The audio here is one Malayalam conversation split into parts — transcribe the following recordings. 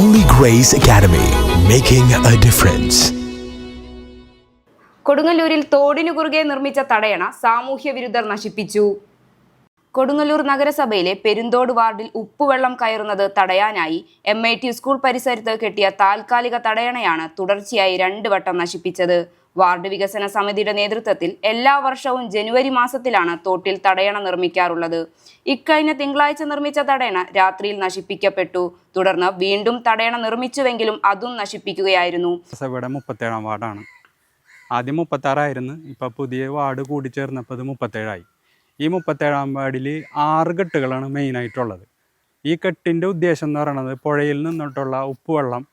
Holy Grace Academy, making a difference. കൊടുങ്ങല്ലൂരിൽ തോടിനു കുറുകെ നിർമ്മിച്ച തടയണ സാമൂഹ്യ വിരുദ്ധർ നശിപ്പിച്ചു കൊടുങ്ങല്ലൂർ നഗരസഭയിലെ പെരുന്തോട് വാർഡിൽ ഉപ്പുവെള്ളം കയറുന്നത് തടയാനായി എം ഐ ടി സ്കൂൾ പരിസരത്ത് കെട്ടിയ താൽക്കാലിക തടയണയാണ് തുടർച്ചയായി രണ്ട് വട്ടം നശിപ്പിച്ചത് വാർഡ് വികസന സമിതിയുടെ നേതൃത്വത്തിൽ എല്ലാ വർഷവും ജനുവരി മാസത്തിലാണ് തോട്ടിൽ തടയണ നിർമ്മിക്കാറുള്ളത്. ഇക്കഴിഞ്ഞ തിങ്കളാഴ്ച നിർമ്മിച്ച തടയണ രാത്രിയിൽ നശിപ്പിക്കപ്പെട്ടു. തുടർന്ന് വീണ്ടും തടയണ നിർമ്മിച്ചുവെങ്കിലും അതും നശിപ്പിക്കുകയായിരുന്നു. മുപ്പത്തേഴാം വാർഡാണ്. ആദ്യം മുപ്പത്താറായിരുന്നു. ഇപ്പോൾ പുതിയ വാർഡ് കൂടി ചേർന്നപ്പോൾ അത് മുപ്പത്തേഴായി. ഈ മുപ്പത്തേഴാം വാർഡിൽ ആറ് കെട്ടുകളാണ് മെയിൻ ആയിട്ടുള്ളത്. ഈ കെട്ടിന്റെ ഉദ്ദേശം എന്ന് പറയുന്നത് പുഴയിൽ നിന്നിട്ടുള്ള ഉപ്പുവെള്ളം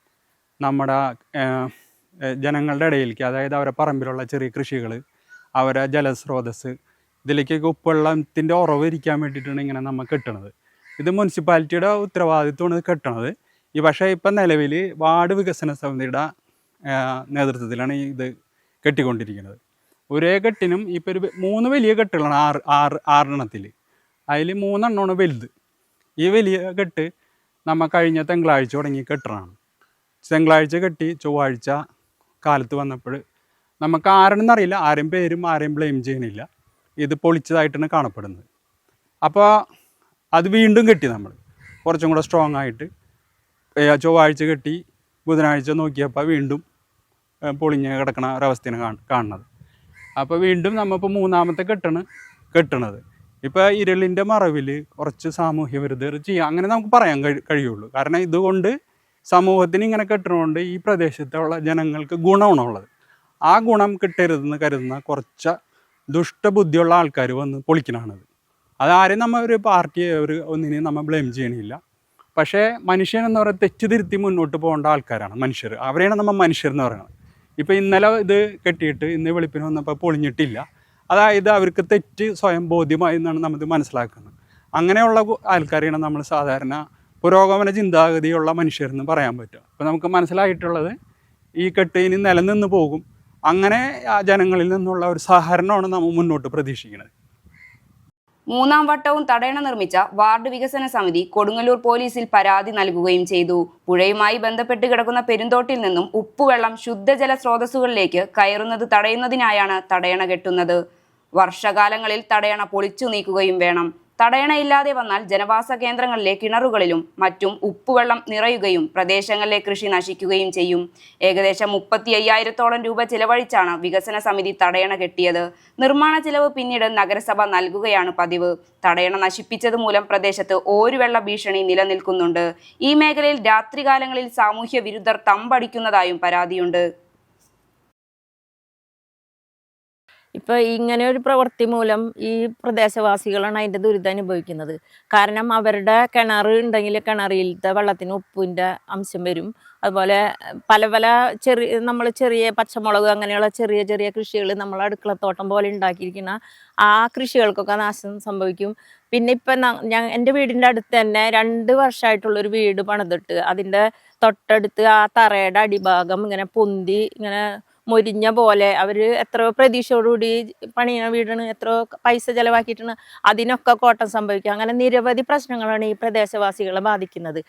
നമ്മുടെ ജനങ്ങളുടെ ഇടയിലേക്ക് അതായത് അവരെ പറമ്പിലുള്ള ചെറിയ കൃഷികൾ അവരെ ജലസ്രോതസ് ഇതിലേക്കൊക്കെ ഉപ്പുവെള്ളത്തിന്റെ ഉറവ് ഇരിക്കാൻ വേണ്ടിയിട്ടാണ് ഇങ്ങനെ നമ്മൾ കെട്ടണത്. ഇത് മുനിസിപ്പാലിറ്റിയുടെ ഉത്തരവാദിത്വമാണ് കെട്ടണത്. ഈ പക്ഷേ ഇപ്പം നിലവിൽ വാർഡ് വികസന സമിതിയുടെ നേതൃത്വത്തിലാണ് ഇത് കെട്ടിക്കൊണ്ടിരിക്കുന്നത്. ഒരേ കെട്ടിനും ഇപ്പോൾ ഒരു മൂന്ന് വലിയ കെട്ടുകളാണ് ആറ് ആറ് ആറെണ്ണത്തിൽ അതിൽ മൂന്നെണ്ണമാണ് വലുത്. ഈ വലിയ കെട്ട് നമ്മൾ കഴിഞ്ഞ തിങ്കളാഴ്ച തുടങ്ങി കെട്ടണമാണ് തിങ്കളാഴ്ച കെട്ടി ചൊവ്വാഴ്ച കാലത്ത് വന്നപ്പോൾ നമുക്ക് ആരെന്നറിയില്ല ആരും പേരും ആരെയും ബ്ലെയിം ചെയ്യണില്ല ഇത് പൊളിച്ചതായിട്ടാണ് കാണപ്പെടുന്നത്. അപ്പോൾ അത് വീണ്ടും കെട്ടി നമ്മൾ കുറച്ചും കൂടെ സ്ട്രോങ് ആയിട്ട് ചൊവ്വാഴ്ച കെട്ടി ബുധനാഴ്ച നോക്കിയപ്പോൾ വീണ്ടും പൊളിഞ്ഞ് കിടക്കണ ഒരവസ്ഥയാണ് കാണ കാണുന്നത്. അപ്പോൾ വീണ്ടും നമ്മളിപ്പോൾ മൂന്നാമത്തെ കെട്ടാണ് കെട്ടണത്. ഇപ്പോൾ ഇരളിന്റെ മറവിൽ കുറച്ച് സാമൂഹ്യ വിരുദ്ധർ ചെയ്യാം അങ്ങനെ നമുക്ക് പറയാൻ കഴി കഴിയുള്ളൂ. കാരണം ഇതുകൊണ്ട് സമൂഹത്തിന് ഇങ്ങനെ കെട്ടണോണ്ട് ഈ പ്രദേശത്തുള്ള ജനങ്ങൾക്ക് ഗുണമാണുള്ളത്. ആ ഗുണം കിട്ടരുതെന്ന് കരുതുന്ന കുറച്ച് ദുഷ്ടബുദ്ധിയുള്ള ആൾക്കാർ വന്ന് പൊളിക്കണാണത്. അതാരും നമ്മൾ ഒരു പാർട്ടിയെ ഒരു ഒന്നിനെയും നമ്മൾ ബ്ലെയിം ചെയ്യണില്ല. പക്ഷേ മനുഷ്യൻ എന്ന് പറയുന്നത് തെറ്റിതിരുത്തി മുന്നോട്ട് പോകേണ്ട ആൾക്കാരാണ് മനുഷ്യർ. അവരെയാണ് നമ്മൾ മനുഷ്യർ എന്ന് പറയുന്നത്. ഇപ്പോൾ ഇന്നലെ ഇത് കെട്ടിയിട്ട് ഇന്ന് വെളുപ്പിന് വന്നപ്പോൾ പൊളിഞ്ഞിട്ടില്ല. അതായത് അവർക്ക് തെറ്റ് സ്വയം ബോധ്യമായി എന്നാണ് നമ്മൾ മനസ്സിലാക്കുന്നത്. അങ്ങനെയുള്ള ആൾക്കാരെയാണ് നമ്മൾ സാധാരണ പുരോഗമന ചിന്താഗതിയുള്ള മനുഷ്യരെന്ന് പറയാൻ പറ്റും. അപ്പോൾ നമുക്ക് മനസ്സിലായിട്ടുള്ളത് ഈ കെട്ട് ഇനി നിലനിന്ന് പോകും. അങ്ങനെ ആ ജനങ്ങളിൽ നിന്നുള്ള ഒരു സഹകരണമാണ് നമ്മൾ മുന്നോട്ട് പ്രതീക്ഷിക്കുന്നത്. മൂന്നാം വട്ടവും തടയണ നിർമ്മിച്ച വാർഡ് വികസന സമിതി കൊടുങ്ങല്ലൂർ പോലീസിൽ പരാതി നൽകുകയും ചെയ്തു. പുഴയുമായി ബന്ധപ്പെട്ട് കിടക്കുന്ന പെരുന്തോട്ടിൽ നിന്നും ഉപ്പുവെള്ളം ശുദ്ധജല സ്രോതസ്സുകളിലേക്ക് കയറുന്നത് തടയുന്നതിനായാണ് തടയണ കെട്ടുന്നത്. വർഷകാലങ്ങളിൽ തടയണ പൊളിച്ചു നീക്കുകയും വേണം. തടയണ ഇല്ലാതെ വന്നാൽ ജനവാസ കേന്ദ്രങ്ങളിലെ കിണറുകളിലും മറ്റും ഉപ്പുവെള്ളം നിറയുകയും പ്രദേശങ്ങളിലെ കൃഷി നശിക്കുകയും ചെയ്യും. ഏകദേശം മുപ്പത്തി അയ്യായിരത്തോളം രൂപ ചിലവഴിച്ചാണ് വികസന സമിതി തടയണ കെട്ടിയത്. നിർമ്മാണ ചിലവ് പിന്നീട് നഗരസഭ നൽകുകയാണ് പതിവ്. തടയണ നശിപ്പിച്ചത് മൂലം പ്രദേശത്ത് ഓരുവെള്ള ഭീഷണി നിലനിൽക്കുന്നുണ്ട്. ഈ മേഖലയിൽ രാത്രികാലങ്ങളിൽ സാമൂഹ്യ വിരുദ്ധർ തമ്പടിക്കുന്നതായും പരാതിയുണ്ട്. ഇപ്പോൾ ഇങ്ങനെ ഒരു പ്രവൃത്തി മൂലം ഈ പ്രദേശവാസികളാണ് അതിന്റെ ദുരിതം അനുഭവിക്കുന്നത്. കാരണം അവരുടെ കിണർ ഉണ്ടെങ്കിൽ കിണറിലത്തെ വെള്ളത്തിന് ഉപ്പിന്റെ അംശം വരും. അതുപോലെ പല പല ചെറിയ നമ്മൾ ചെറിയ പച്ചമുളക് അങ്ങനെയുള്ള ചെറിയ ചെറിയ കൃഷികൾ നമ്മൾ അടുക്കളത്തോട്ടം പോലെ ഉണ്ടാക്കിയിരിക്കുന്ന ആ കൃഷികൾക്കൊക്കെ നാശം സംഭവിക്കും. പിന്നെ ഇപ്പം ഞാൻ എന്റെ വീടിന്റെ അടുത്ത് തന്നെ രണ്ട് വർഷമായിട്ടുള്ളൊരു വീട് പണിതിട്ട് അതിന്റെ തൊട്ടടുത്ത് ആ തറയുടെ അടിഭാഗം ഇങ്ങനെ പൊന്തി ഇങ്ങനെ മൊരിഞ്ഞ പോലെ അവർ എത്രയോ പ്രതീക്ഷയോടുകൂടി പണിയണ വീടാണ് എത്രയോ പൈസ ചിലവാക്കിയിട്ടാണ് അതിനൊക്കെ കോട്ടം സംഭവിക്കുക. അങ്ങനെ നിരവധി പ്രശ്നങ്ങളാണ് ഈ പ്രദേശവാസികളെ ബാധിക്കുന്നത്.